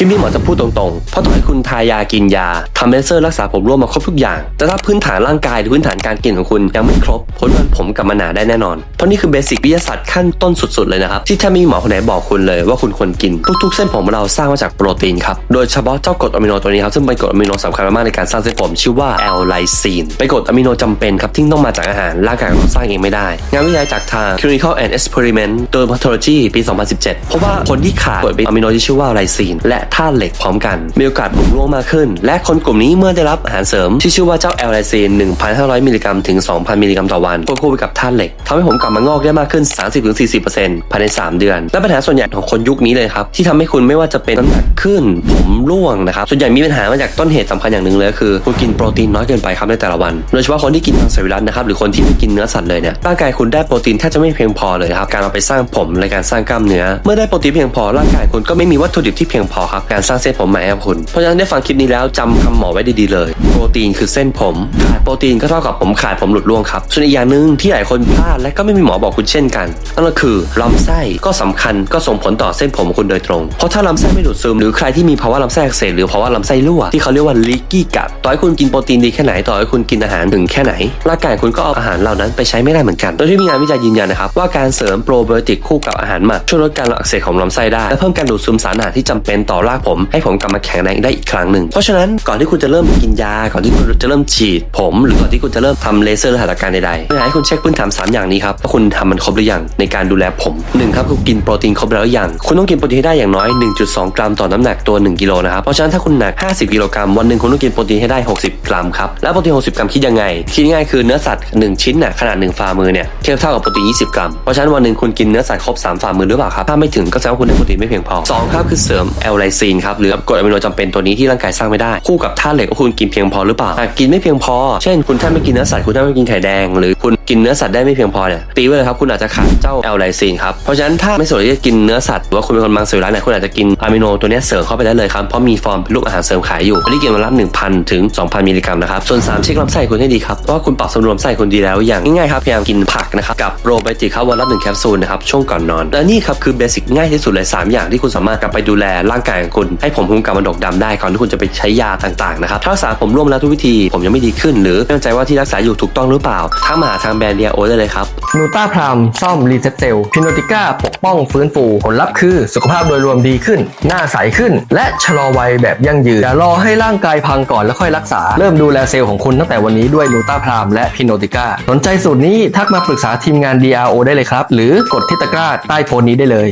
ลิปนี้หมอจะพูดตรงๆ เพราะต่อให้คุณทายากินยาทำเลเซอร์รักษาผมร่วมมาครบทุกอย่าง แต่ถ้าพื้นฐานร่างกายหรือพื้นฐานการกินของคุณยังไม่ครบผลมันผมกลับมาหนาได้แน่นอน เพราะนี่คือเบสิกวิทยาศาสตร์ขั้นต้นสุด ๆ เลยนะครับ ที่ถ้ามีหมอคนไหนบอกคุณเลยว่าคุณควรกิน ทุกๆ เส้นผมเราสร้างมาจากโปรตีนครับ โดยเฉพาะเจ้ากรดอะมิโนตัวนี้ครับ ซึ่งเป็นกรดอะมิโนสำคัญมากๆในการสร้างเส้นผมชื่อว่าแอลไลซีนเป็นกรดอะมิโนจำเป็นครับที่ต้องมาจากอาหารร่างกายเราสร้างเองไม่ได้ งานวิจัยจากทาง Clinical and Experiment Dermatology ปี 2017พราะว่าคนที่ขาดกรดอะมิโนที่ชื่อว่าไลซีนและธาตุเหล็กพร้อมกัน มีโอกาสผมร่วงมากขึ้น และคนกลุ่มนี้เมื่อได้รับอาหารเสริม ที่ชื่อว่าเจ้าแอลไลซีน 1,500 มิลลิกรัมถึง 2,000 มิลลิกรัมต่อวันควบคู่ไปกับธาตุเหล็กทำให้ผมกลับมางอกได้มากขึ้น 30-40%ภายใน 3 เดือน และปัญหาส่วนใหญ่ของคนยุคนี้เลยครับที่ทำให้คุณไม่ว่าจะเป็นน้ำหนักขึ้น ผมร่วงนะครับส่วนใหญ่มีปัญหามาจากต้นเหตุสำคัญอย่างหนึ่งเลยก็คือคุณกินโปรตีนน้อยเกินไปครับในแต่ละวันโดยเฉพาะคนที่กินมังสวิรัตนะครับหรือคนที่ไม่กินเนื้อสัตว์เลยเนี่ยร่างกายคุณได้โปรตีนแทบจะไม่เพียงพอเลยครับการเอาไปสร้างผมในการสร้างกล้ามเนื้อ เมื่อได้โปรตีนเพียงพอร่างกายคุณก็ไม่มีวัตถุดิบที่เพียงพอครับการสร้างเส้นผมใหม่ให้กับคุณ เพราะฉะนั้นได้ฟังคลิปนี้แล้วจำคำหมอไว้ดีๆเลย โปรตีนคือเส้นผมขาดโปรตีนก็เท่ากับผมขาดผมหลุดร่วงครับส่วนอีกอย่างหนึ่งที่หลายคนพลาดและก็ไม่มีหมอบอกคุณเช่นกันนั่นก็คือลำไส้ก็สำคัญก็ส่งผลต่อเส้นผมของคุณโดยตรง เพราะถ้าลำไส้ไม่ดูดซึมหรือใครที่มีภาวะลำไส้อักเสบหรือภาวะลำไส้รั่วที่เขาเรียกว่า leaky gut ต่อให้คุณกินโปรตีนดีแค่ไหนต่อให้คุณกินอาหารถึงแค่ไหนร่างกายคุณก็เอาอาหารเหล่านั้นไปใช้ไม่ได้เหมือนกัน โดยที่มีงานวิจัยยืนยันนะครับว่าการเสริมโปรไบโอติกคู่กับอาหารหมักช่วยลดการอักเสบของลำไส้ได้และเพิ่มการดูดซึมสารอาหารที่จำเป็นต่อรากผม ให้ผมกลับมาแข็งแรงได้อีกครั้งหนึ่งเพราะฉะนั้นก่อนที่คุณจะเริ่มกินยา ก่อนที่คุณจะเริ่มฉีดผม หรือก่อนที่คุณจะเริ่มทำเลเซอร์หัตถการใดๆอยากให้คุณเช็คพื้นฐานสามอย่างนี้ครับว่าคุณทำมันครบหรือยังในการดูแลผมหนึ่งครับคือกินโปรตีนครบแล้วหรือยังคุณต้องกินโปรตีนให้ได้อย่างน้อย 1.2 กรัมต่อน้ำหนักตัว 1กิโลนะครับเพราะฉะนั้นถ้าคุณหนัก 50 กิโลกรัมวันหนึ่งคุณต้องกินโปรตีนให้ได้ 60 กรัมครับแล้วโปรตีน 60 กรัมคิดยังไงคิดง่ายคือเนื้อสัตว์ 1 ชิ้นน่ะขนาด 1 ฝ่ามือเนี่ยเทียบเท่ากับโปรตีน 20 กรัมเพราะฉะนั้นวันหนึ่งคุณกินเนื้อสัตว์ครบ 3 ฝ่ามือหรือเปล่าครับถ้าไม่ถึงก็แสดงว่าคุณได้โปรตีนไม่เพียงพอสองครับคือเสริมแอลไลซีนครับหรือกรดอะมิโนจำเป็นตัวนี้ที่ร่างกายสร้างไม่ได้ คู่กับธาตุเหล็กว่าคุณกินเพียงพอหรือเปล่าหากกินไม่เพียงพอ เช่น คุณแทบไม่กินเนื้อสัตว์คุณแทบไม่กินไข่แดง หรือคุณ กินเนื้อสัตว์ได้ไม่เพียงพอเนี่ยตีไว้เลยครับคุณอาจจะขาดเจ้าแอลไลซีนครับเพราะฉะนั้นถ้าไม่สนที่จะกินเนื้อสัตว์หรือว่าคุณเป็นคนมังสวิรัตเนี่ยคุณอาจจะกินอะมิโนตัวนี้เสริมเข้าไปได้เลยครับเพราะมีฟอร์มเป็นรูปอาหารเสริมขายอยู่อันนี้กินวันละ1,000ถึง2,000มิลลิกรัมนะครับส่วน3เช็คลำไส้คุณให้ดีครับว่าคุณปรับสมดุลลำไส้คุณดีแล้วอยังง่ายๆครับพยายามกินผักนะครับกับโปรไบโอติกครับวันละหนึ่งแคปซูลนะครับช่วงก่อนนอนและนี่ครับคือเบสิกง่ายที่สุดเลย 3 อย่างที่คุณสามารถกลับไปดูแลร่างกายของคุณให้ผมคุณกลับมาดกดำได้ก่อนที่คุณจะไปใช้ยาต่างๆนะครับถ้ารักษาผมร่วมแล้วทุกวิธีผมยังไม่ดีขึ้น หรือไม่มั่ใจว่าที่รักษาอยู่ถูกต้องหรือเปล่า ถ้ามาหาทางแบรนด์เดียโอได้เลยครับนูต้าพรามซ่อมรีเซ็ตเซลล์พิโนติก้าปกป้องฟื้นฟู ผลลัพธ์คือสุขภาพโดยรวมดีขึ้น หน้าใสขึ้น และชะลอวัยแบบยั่งยืนอย่ารอให้ร่างกายพังก่อนแล้วค่อยรักษา เริ่มดูแลเซลล์ของคุณตั้งแต่วันนี้ด้วยนูต้าพรามและพิโนติก้าสนใจสูตรนี้ทักมาปรึกษาทีมงาน DRO ได้เลยครับ หรือกดที่ตะกร้าใต้โพสต์นี้ได้เลย